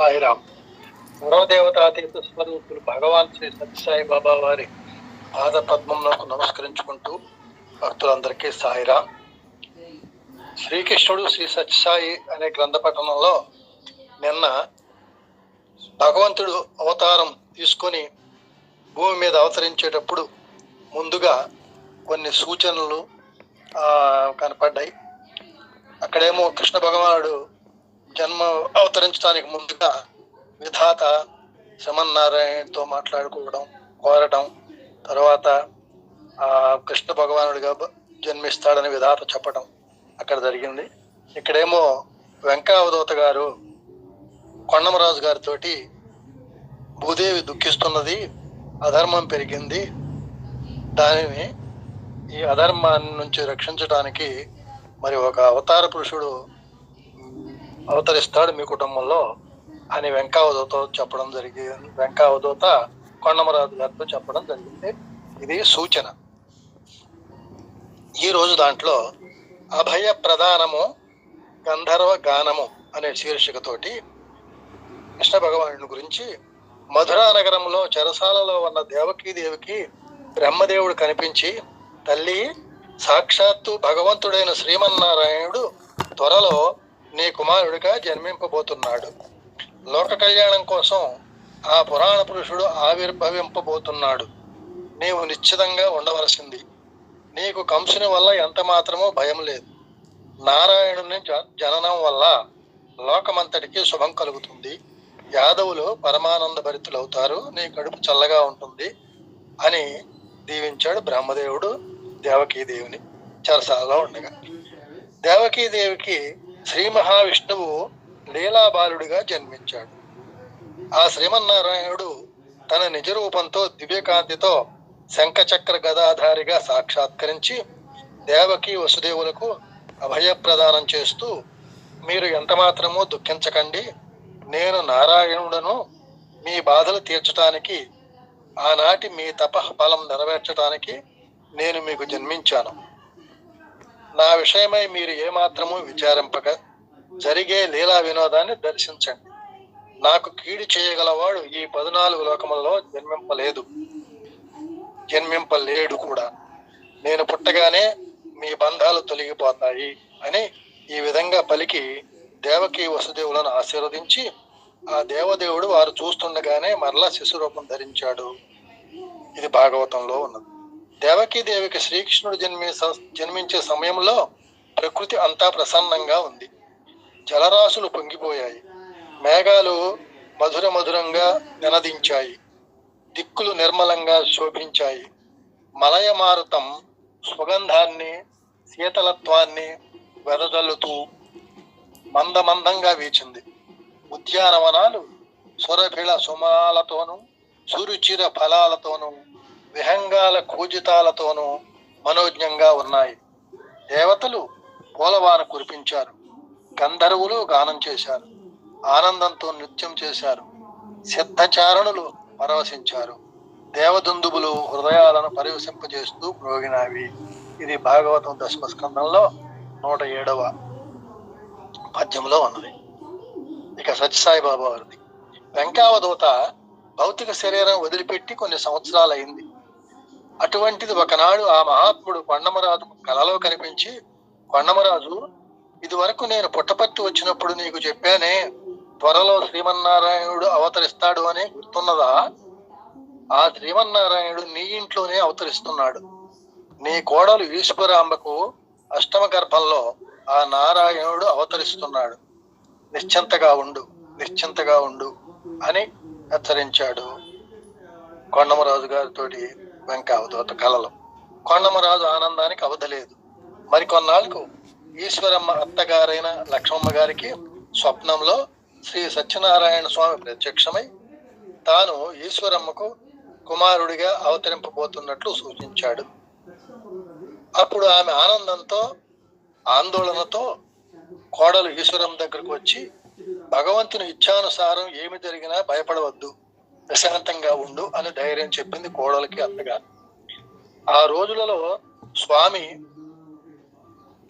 సాయిరామ్. సర్వదేవతాతీత స్వరూపులు భగవాన్ శ్రీ సత్యసాయి బాబా వారి పాద పద్మంలో నమస్కరించుకుంటూ భక్తులందరికీ సాయిరామ్. శ్రీకృష్ణుడు శ్రీ సత్యసాయి అనే గ్రంథ పఠనంలో నిన్న భగవంతుడు అవతారం తీసుకొని భూమి మీద అవతరించేటప్పుడు ముందుగా కొన్ని సూచనలు కనపడ్డాయి. అక్కడేమో కృష్ణ భగవానుడు జన్మ అవతరించడానికి ముందుగా విధాత శ్రమన్నారాయణతో మాట్లాడుకోవడం కోరటం తర్వాత ఆ కృష్ణ భగవానుడిగా జన్మిస్తాడని విధాత చెప్పడం అక్కడ జరిగింది. ఇక్కడేమో వెంకటావధూత గారు కొండమరాజు గారితో భూదేవి దుఃఖిస్తున్నది అధర్మం పెరిగింది. దానిని ఈ అధర్మాన్ని నుంచి రక్షించడానికి మరి ఒక అవతార పురుషుడు అవతరిస్తాడు మీ కుటుంబంలో అని వెంకావదూతో చెప్పడం జరిగింది. వెంకావదూత కొండమరాజు గారితో చెప్పడం జరిగింది. ఇది సూచన. ఈ రోజు దాంట్లో అభయ ప్రధానము గంధర్వ గానము అనే శీర్షికతోటి కృష్ణ భగవానుడి గురించి మధురా నగరంలో చెరసాలలో ఉన్న దేవకీదేవికి బ్రహ్మదేవుడు కనిపించి తల్లి సాక్షాత్తు భగవంతుడైన శ్రీమన్నారాయణుడు త్వరలో నీ కుమారుడిగా జన్మింపబోతున్నాడు. లోక కళ్యాణం కోసం ఆ పురాణ పురుషుడు ఆవిర్భవింపబోతున్నాడు. నీవు నిశ్చితంగా ఉండవలసింది. నీకు కంసుని వల్ల ఎంత మాత్రమూ భయం లేదు. నారాయణుని జననం వల్ల లోకమంతటికి శుభం కలుగుతుంది. యాదవులు పరమానంద భరితులవుతారు. నీ కడుపు చల్లగా ఉంటుంది అని దీవించాడు బ్రహ్మదేవుడు దేవకీదేవిని. చరసాలలో ఉండగా దేవకీదేవికి శ్రీ మహావిష్ణువు లీలాబాలుడిగా జన్మించాడు. ఆ శ్రీమన్నారాయణుడు తన నిజ రూపంతో దివ్యకాంతితో శంఖచక్ర గదాధారిగా సాక్షాత్కరించి దేవకి వసుదేవులకు అభయప్రదానం చేస్తూ మీరు ఎంతమాత్రమో దుఃఖించకండి. నేను నారాయణుడను మీ బాధలు తీర్చటానికి ఆనాటి మీ తప ఫలం నెరవేర్చడానికి నేను మీకు జన్మించాను. నా విషయమై మీరు ఏమాత్రము విచారింపక జరిగే లీలా వినోదాన్ని దర్శించండి. నాకు కీడు చేయగలవాడు ఈ పద్నాలుగు లోకములలో జన్మింపలేదు. జన్మింపలేడు కూడా. నేను పుట్టగానే మీ బంధాలు తొలగిపోతాయి అని ఈ విధంగా పలికి దేవకి వసుదేవులను ఆశీర్వదించి ఆ దేవదేవుడు వారు చూస్తుండగానే మరలా శిశురూపం ధరించాడు. ఇది భాగవతంలో ఉన్నది. దేవకీ దేవికి శ్రీకృష్ణుడు జన్మి జన్మించే సమయంలో ప్రకృతి అంతా ప్రసన్నంగా ఉంది. జలరాశులు పొంగిపోయాయి. మేఘాలు మధుర మధురంగా నినదించాయి దిక్కులు నిర్మలంగా శోభించాయి. మలయమారుతం సుగంధాన్ని శీతలత్వాన్ని వెదజల్లుతూ మందమందంగా వీచింది. ఉద్యానవనాలు సురభిళ సుమాలతోనూ సురుచిర ఫలాలతోనూ విహంగాల కూజితాలతోనూ మనోజ్ఞంగా ఉన్నాయి. దేవతలు పూలవాన కురిపించారు. గంధర్వులు గానం చేశారు. ఆనందంతో నృత్యం చేశారు. సిద్ధచారణులు పరవశించారు. దేవదుందుబులు హృదయాలను పరివశింపజేస్తూ మ్రోగినావి. ఇది భాగవతం దశమ స్కందంలో నూట ఏడవ పద్యంలో ఉన్నది. ఇక సత్యసాయి బాబా వారిది. వెంకావదూత భౌతిక శరీరం వదిలిపెట్టి కొన్ని సంవత్సరాలు అయింది అటువంటిది ఒకనాడు ఆ మహాత్ముడు కొండమరాజు కలలో కనిపించి కొండమరాజు ఇదివరకు నేను పుట్టపర్తి వచ్చినప్పుడు నీకు చెప్పానే త్వరలో శ్రీమన్నారాయణుడు అవతరిస్తాడు అని గుర్తున్నదా? ఆ శ్రీమన్నారాయణుడు నీ ఇంట్లోనే అవతరిస్తున్నాడు. నీ కోడలు ఈశ్వరాంబకు అష్టమ గర్భంలో ఆ నారాయణుడు అవతరిస్తున్నాడు. నిశ్చింతగా ఉండు నిశ్చింతగా ఉండు అని హెచ్చరించాడు కొండమరాజు వెంక అవధూత కలలో. కొండమరాజు ఆనందానికి అవధలేదు మరికొన్నాళ్ళకు ఈశ్వరమ్మ అత్తగారైన లక్ష్మమ్మ గారికి స్వప్నంలో శ్రీ సత్యనారాయణ స్వామి ప్రత్యక్షమై తాను ఈశ్వరమ్మకు కుమారుడిగా అవతరింపబోతున్నట్లు సూచించాడు. అప్పుడు ఆమె ఆనందంతో ఆందోళనతో కోడలు ఈశ్వరం దగ్గరకు వచ్చి భగవంతుని ఇచ్ఛానుసారం ఏమి జరిగినా భయపడవద్దు. ప్రశాంతంగా ఉండు అని ధైర్యం చెప్పింది కోడలికి అత్తగారు. ఆ రోజులలో స్వామి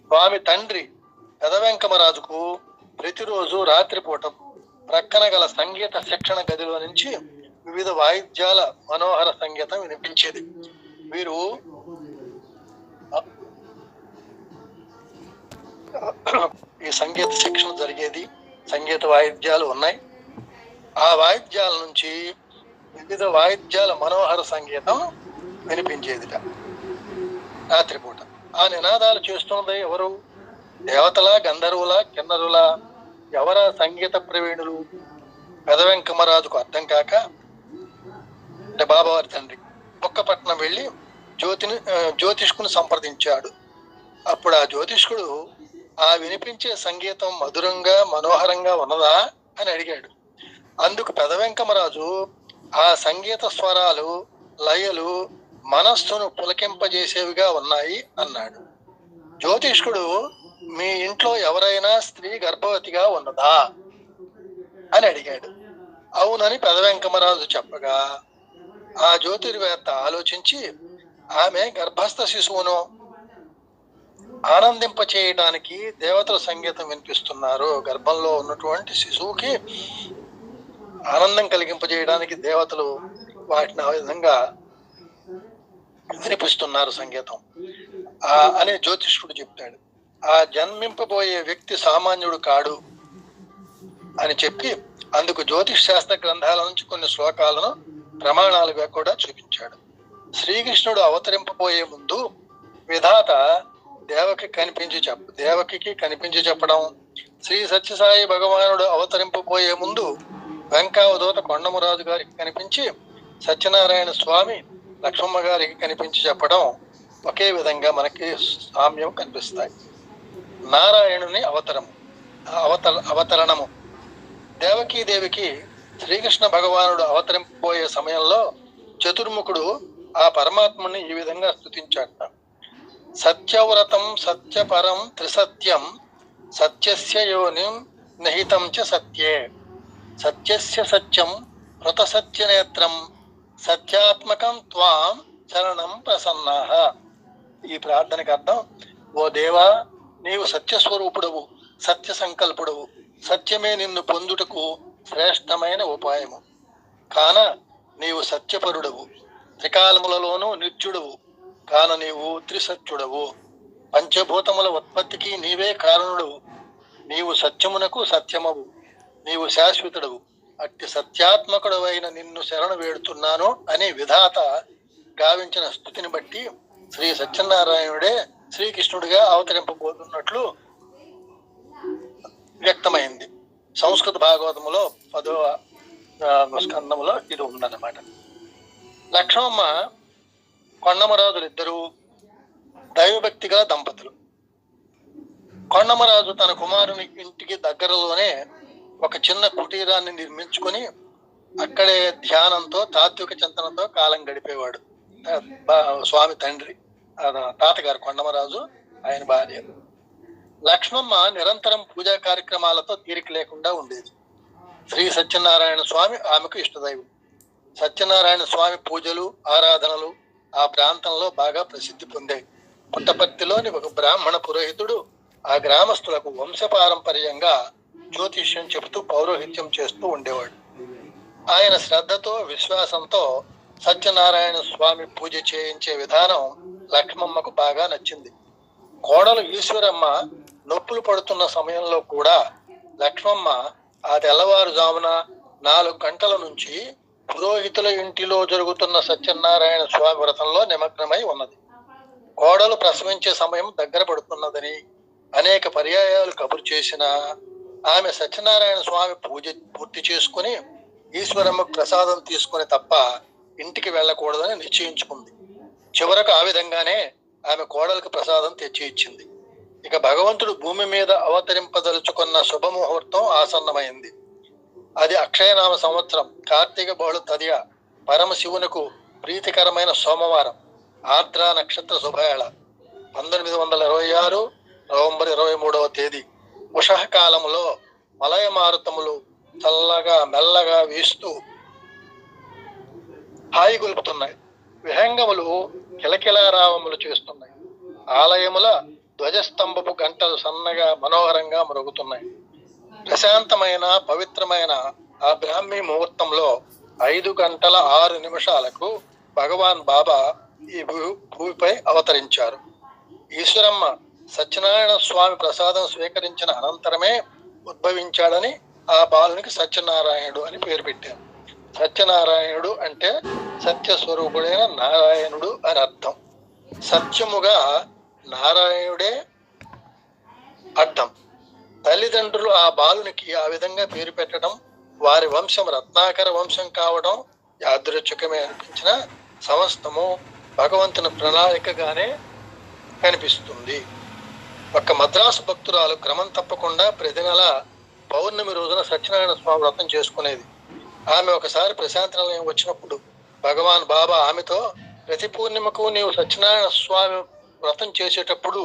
స్వామి తండ్రి పెదవెంకమరాజుకు ప్రతిరోజు రాత్రిపూట ప్రక్కన గల సంగీత శిక్షణ గదిలో నుంచి వివిధ వాయిద్యాల మనోహర సంగీతం వినిపించేది. వీరు ఈ సంగీత శిక్షణ జరిగేది సంగీత వాయిద్యాలు ఉన్నాయి. ఆ వాయిద్యాల నుంచి వివిధ వాయిద్యాల మనోహర సంగీతం వినిపించేదిట. రాత్రిపూట. ఆ నినాదాలు చేస్తున్నది ఎవరు? దేవతల గంధర్వుల కిన్నరుల ఎవర సంగీత ప్రవీణులు? పెదవెంకమరాజుకు అర్థం కాక అంటే బాబావారి తండ్రి ఒక్కపట్నం వెళ్ళి జ్యోతిని జ్యోతిష్కుని సంప్రదించాడు. అప్పుడు ఆ జ్యోతిష్కుడు ఆ వినిపించే సంగీతం మధురంగా మనోహరంగా ఉన్నదా? అని అడిగాడు. అందుకు పెదవెంకమరాజు ఆ సంగీత స్వరాలు లయలు మనస్సును పులకింపజేసేవిగా ఉన్నాయి అన్నాడు. జ్యోతిష్కుడు మీ ఇంట్లో ఎవరైనా స్త్రీ గర్భవతిగా ఉన్నదా? అని అడిగాడు. అవునని పెదవెంకమరాజు చెప్పగా ఆ జ్యోతిర్వేత్త ఆలోచించి ఆమె గర్భస్థ శిశువును ఆనందింప చేయడానికి దేవతల సంగీతం వినిపిస్తున్నారు. గర్భంలో ఉన్నటువంటి శిశువుకి ఆనందం కలిగింపజేయడానికి దేవతలు వాటిని ఆ విధంగా వినిపిస్తున్నారు సంగీతం ఆ అనే జ్యోతిష్కుడు చెప్తాడు. ఆ జన్మింపబోయే వ్యక్తి సామాన్యుడు కాడు అని చెప్పి అందుకు జ్యోతిష్ శాస్త్ర గ్రంథాల నుంచి కొన్ని శ్లోకాలను ప్రమాణాలుగా కూడా చూపించాడు. శ్రీకృష్ణుడు అవతరింపబోయే ముందు విధాత దేవకి కనిపించి చెప్ప దేవకి కనిపించి చెప్పడం శ్రీ సత్యసాయి భగవానుడు అవతరింపబోయే ముందు వెంకావదూత కొండమరాజు గారికి కనిపించి సత్యనారాయణ స్వామి లక్ష్మమ్మ గారికి కనిపించి చెప్పడం ఒకే విధంగా మనకి సామ్యం కనిపిస్తాయి. నారాయణుని అవతరము అవతర అవతరణము. దేవకీదేవికి శ్రీకృష్ణ భగవానుడు అవతరింపబోయే సమయంలో చతుర్ముఖుడు ఆ పరమాత్మని ఈ విధంగా స్తుతించాట సత్యవ్రతం సత్యపరం త్రిసత్యం సత్యస్య యోనిం నిహితం చ సత్యే. సత్యస్య సత్యం మృత సత్యనేత్రం సత్యాత్మకం త్వాం చరణం ప్రసన్నాహ ఈ ప్రార్థనకు అర్థం ఓ దేవా నీవు సత్యస్వరూపుడవు సత్య సంకల్పుడవు సత్యమే నిన్ను పొందుటకు శ్రేష్టమైన ఉపాయము. కాన నీవు సత్యపరుడవు త్రికాలములలోనూ నిత్యుడవు కాన నీవు త్రిసత్యుడవు. పంచభూతముల ఉత్పత్తికి నీవే కారణుడవు నీవు సత్యమునకు సత్యమవు. నీవు శాశ్వతుడవు. అట్టి అయిన నిన్ను శరణు వేడుతున్నాను అని విధాత గావించిన స్థుతిని బట్టి శ్రీ సత్యనారాయణుడే శ్రీకృష్ణుడిగా అవతరింపబోతున్నట్లు వ్యక్తమైంది. సంస్కృత భాగవతములో పదవ స్కందములో ఇది ఉందన్నమాట. లక్ష్మమ్మ కొండమరాజులు ఇద్దరు దైవభక్తి గల దంపతులు. కొండమరాజు తన కుమారుని ఇంటికి దగ్గరలోనే ఒక చిన్న కుటీరాన్ని నిర్మించుకొని అక్కడే ధ్యానంతో తాత్విక చింతనతో కాలం గడిపేవాడు. బా- స్వామి తండ్రి. తాతగారు కొండమరాజు ఆయన భార్య. లక్ష్మమ్మ నిరంతరం పూజా కార్యక్రమాలతో తీరిక లేకుండా ఉండేది. శ్రీ సత్యనారాయణ స్వామి ఆమెకు ఇష్టదైవం. సత్యనారాయణ స్వామి పూజలు ఆరాధనలు ఆ ప్రాంతంలో బాగా ప్రసిద్ధి పొందాయి. పుట్టపర్తిలోని ఒక బ్రాహ్మణ పురోహితుడు ఆ గ్రామస్తులకు వంశపారంపర్యంగా జ్యోతిష్యం చెబుతూ పౌరోహిత్యం చేస్తూ ఉండేవాడు. ఆయన శ్రద్ధతో విశ్వాసంతో సత్యనారాయణ స్వామి పూజ చేయించే విధానం లక్ష్మమ్మకు బాగా నచ్చింది. కోడలు ఈశ్వరమ్మ నొప్పులు పడుతున్న సమయంలో కూడా లక్ష్మమ్మ ఆ తెల్లవారుజామున నాలుగు గంటల నుంచి పురోహితుల ఇంటిలో జరుగుతున్న సత్యనారాయణ స్వామి వ్రతంలో నిమగ్నమై ఉన్నది. కోడలు ప్రసవించే సమయం దగ్గర పడుతున్నదని అనేక పర్యాయాలు కబురు చేసిన ఆమె సత్యనారాయణ స్వామి పూజ పూర్తి చేసుకుని ఈశ్వరమ్మకు ప్రసాదం తీసుకుని తప్ప ఇంటికి వెళ్ళకూడదని నిశ్చయించుకుంది. చివరకు ఆ విధంగానే ఆమె కోడలకు ప్రసాదం తెచ్చి ఇచ్చింది ఇక భగవంతుడు భూమి మీద అవతరింపదలుచుకున్న శుభముహూర్తం ఆసన్నమైంది. అది అక్షయనామ సంవత్సరం కార్తీక బహుళ తదియ పరమశివునకు ప్రీతికరమైన సోమవారం ఆర్ద్ర నక్షత్ర శుభవేళ పంతొమ్మిది వందల ఇరవై ఆరు నవంబర్ ఇరవై మూడవ తేదీ. ఉషహకాలములో మలయ మారుతములు చల్లగా మెల్లగా వీస్తూ హాయి గొలుపుతున్నాయి. విహంగములు కిలకిలారావములు చేస్తున్నాయి. ఆలయముల ధ్వజస్తంభపు గంటలు సన్నగా మనోహరంగా మరుగుతున్నాయి. ప్రశాంతమైన పవిత్రమైన ఆ బ్రాహ్మీ ముహూర్తంలో ఐదు గంటల ఆరు నిమిషాలకు భగవాన్ బాబా ఈ భూ- భూమిపై అవతరించారు. ఈశ్వరమ్మ సత్యనారాయణ స్వామి ప్రసాదం స్వీకరించిన అనంతరమే ఉద్భవించాడని ఆ బాలునికి సత్యనారాయణుడు అని పేరు పెట్టారు. సత్యనారాయణుడు అంటే సత్య స్వరూపుడైన నారాయణుడు అని అర్థం. సత్యముగా నారాయణుడే అర్థం. తల్లిదండ్రులు ఆ బాలునికి ఆ విధంగా పేరు పెట్టడం వారి వంశం రత్నాకర వంశం కావడం యాదృచ్ఛికమే అనిపించిన సమస్తము భగవంతుని ప్రణాళికగానే కనిపిస్తుంది. ఒక మద్రాసు భక్తురాలు క్రమం తప్పకుండా ప్రతి నెల పౌర్ణమి రోజున సత్యనారాయణ స్వామి వ్రతం చేసుకునేది. ఆమె ఒకసారి ప్రశాంత నిలయం వచ్చినప్పుడు భగవాన్ బాబా ఆమెతో ప్రతి పూర్ణిమకు నీవు సత్యనారాయణ స్వామి వ్రతం చేసేటప్పుడు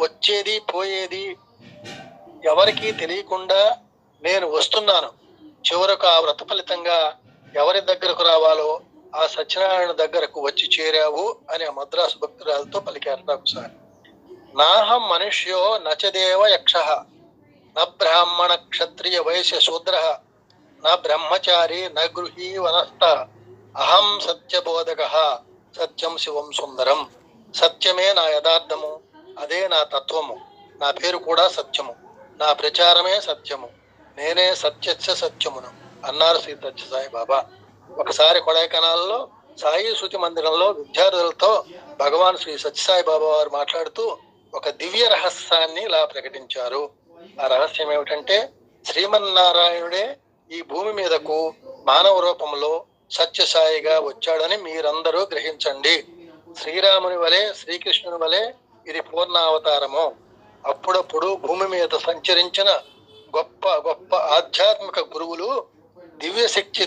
వచ్చేది పోయేది ఎవరికీ తెలియకుండా నేను వస్తున్నాను. చివరకు ఆ వ్రత ఫలితంగా ఎవరి దగ్గరకు రావాలో ఆ సత్యనారాయణ దగ్గరకు వచ్చి చేరావు అని ఆ మద్రాసు భక్తురాలతో పలికారు నాకు సార్. నాహం మనుష్యో నచదేవ యక్ష. న బ్రాహ్మణ క్షత్రియ వైశ్య శూద్ర. న బ్రహ్మచారి న గృహీ వనస్థ. అహం సత్యబోధక. సత్యం శివం సుందరం. సత్యమే నా యథార్థము అదే నా తత్వము. నా పేరు కూడా సత్యము. నా ప్రచారమే సత్యము. నేనే సత్యస్య సత్యమును. అన్నారు శ్రీ సత్య సాయి బాబా ఒకసారి కొడైకెనాల్లో సాయి శృతి మందిరంలో విద్యార్థులతో భగవాన్ శ్రీ సత్యసాయి బాబా వారు మాట్లాడుతూ ఒక దివ్య రహస్యాన్ని ఇలా ప్రకటించారు. ఆ రహస్యం ఏమిటంటే శ్రీమన్నారాయణుడే ఈ భూమి మీదకు మానవ రూపంలో సత్యసాయిగా వచ్చాడని మీరందరూ గ్రహించండి. శ్రీరాముని వలె శ్రీకృష్ణుని వలె ఇది పూర్ణావతారము. అప్పుడప్పుడు భూమి మీద సంచరించిన గొప్ప గొప్ప ఆధ్యాత్మిక గురువులు దివ్య శక్తి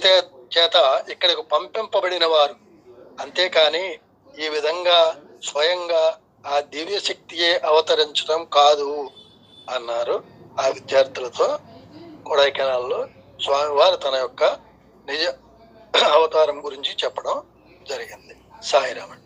చేత ఇక్కడకు పంపింపబడిన వారు. అంతేకాని ఈ విధంగా స్వయంగా ఆ దివ్య శక్తియే అవతరించడం కాదు అన్నారు ఆ విద్యార్థులతో కొడైకెనాల్లో స్వామివారు తన యొక్క నిజ అవతారం గురించి చెప్పడం జరిగింది. సాయిరామన్